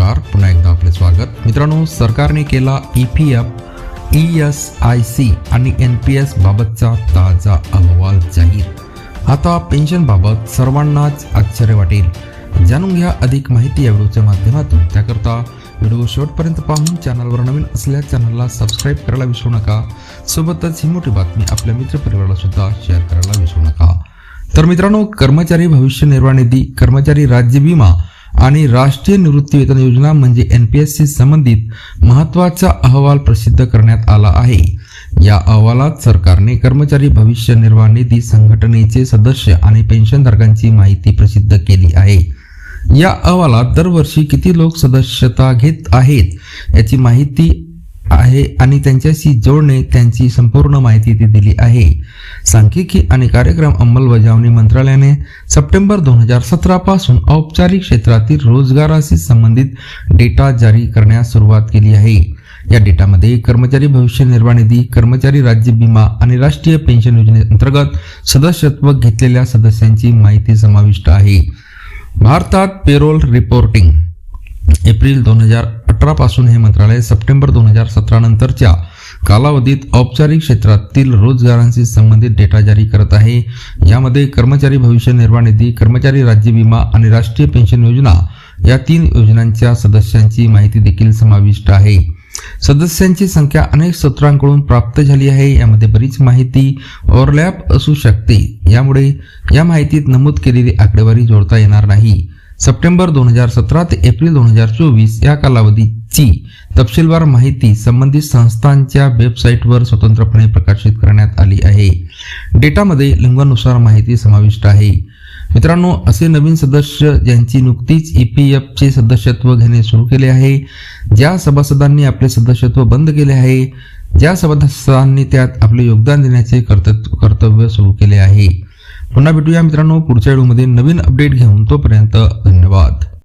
नमस्कार पुन्हा एकदा आपले स्वागत. मित्रांनो सरकारने केला E P F E S I C आणि एन पी एस बाबतचा ताजा अहवाल जाहीर. आता पेन्शनबाबत सर्वांनाच आश्चर्य वाटेल. जाणून घ्या अधिक माहिती या व्हिडिओच्या माध्यमातून. त्याकरता व्हिडिओ शेवटपर्यंत पाहून चॅनलवर नवीन असल्या चॅनलला सबस्क्राईब करायला विसरू नका. सोबतच ही मोठी बातमी आपल्या मित्रपरिवाराला सुद्धा शेअर करायला विसरू नका. तर मित्रांनो कर्मचारी भविष्य निर्वाह निधी कर्मचारी राज्य विमा आणि राष्ट्रीय निवृत्ती वेतन योजना म्हणजे एन पी एस सी संबंधित महत्त्वाचा अहवाल प्रसिद्ध करण्यात आला आहे. या अहवालात सरकारने कर्मचारी भविष्य निर्वाह निधी संघटनेचे सदस्य आणि पेन्शनधारकांची माहिती प्रसिद्ध केली आहे. या अहवालात दरवर्षी किती लोक सदस्यता घेत आहेत याची माहिती आहे आणि त्यांच्याशी जोडणे त्यांची संपूर्ण माहिती ती दिली आहे. सांख्यिकी आणि कार्यक्रम अंमलबजावणी मंत्रालयाने सप्टेंबर दोन हजार सतरा पासून औपचारिक क्षेत्रातील रोजगाराशी संबंधित डेटा जारी करण्यास सुरुवात केली आहे. या डेटामध्ये कर्मचारी भविष्य निर्वाह निधी कर्मचारी राज्य विमा आणि राष्ट्रीय पेन्शन योजनेअंतर्गत सदस्यत्व घेतलेल्या सदस्यांची माहिती समाविष्ट आहे. भारतात पेरोल रिपोर्टिंग एप्रिल दोन हजार अठरापासून हे मंत्रालय सप्टेंबर दोन हजार सतरा नंतरच्या कालावधीत औपचारिक क्षेत्रातील रोजगारांशी संबंधित डेटा जारी करत आहे. यामध्ये कर्मचारी भविष्य निर्वाह निधी कर्मचारी राज्य विमा आणि राष्ट्रीय पेन्शन योजना या तीन योजनांच्या सदस्यांची माहिती देखील समाविष्ट आहे. सदस्यांची संख्या अनेक सूत्रांकडून प्राप्त झाली आहे. यामध्ये बरीच माहिती ओव्हरलॅप असू शकते. यामुळे या माहितीत नमूद केलेली आकडेवारी जोडता येणार नाही. सप्टेंबर दोन हजार सतरा ते एप्रिल दोन हजार चोवीस या कालावधीची तपशीलवार माहिती संबंधित संस्थांच्या वेबसाईटवर स्वतंत्रपणे प्रकाशित करण्यात आली आहे. डेटामध्ये लिंगानुसार माहिती समाविष्ट आहे. मित्रांनो असे नवीन सदस्य ज्यांची नुकतीच ई पी एफचे सदस्यत्व घेणे सुरू केले आहे ज्या सभासदांनी आपले सदस्यत्व बंद केले आहे ज्या सभासदांनी त्यात आपले योगदान देण्याचे कर्तव्य कर्तव्य सुरू केले आहे. पुन्हा भेटूया मित्रांनो पुढच्या व्हिडिओमध्ये नवीन अपडेट घेऊन तोपर्यंत धन्यवाद.